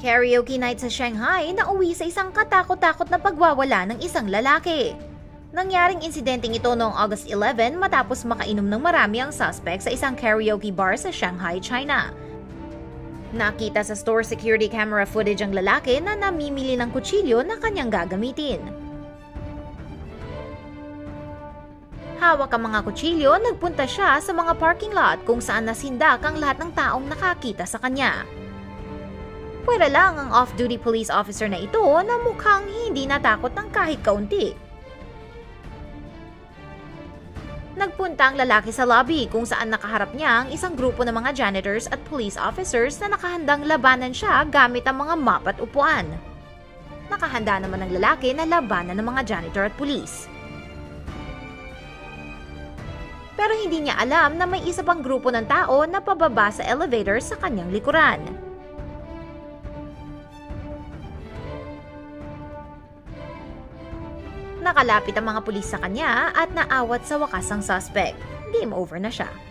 Karaoke night sa Shanghai na uwi sa isang katakot-takot na pagwawala ng isang lalaki. Nangyaring insidenteng ito noong August 11 matapos makainom ng marami ang suspect sa isang karaoke bar sa Shanghai, China. Nakita sa store security camera footage ang lalaki na namimili ng kutsilyo na kanyang gagamitin. Hawak ang mga kutsilyo, nagpunta siya sa mga parking lot kung saan nasindak ang lahat ng taong nakakita sa kanya. Pwera lang ang off-duty police officer na ito na mukhang hindi natakot ng kahit kaunti. Nagpunta ang lalaki sa lobby kung saan nakaharap niya ang isang grupo ng mga janitors at police officers na nakahandang labanan siya gamit ang mga map at upuan. Nakahanda naman ang lalaki na labanan ng mga janitor at police. Pero hindi niya alam na may isa pang grupo ng tao na pababa sa elevator sa kanyang likuran. Nakalapit ang mga pulis sa kanya at naawat sa wakas ang suspect. Game over na siya.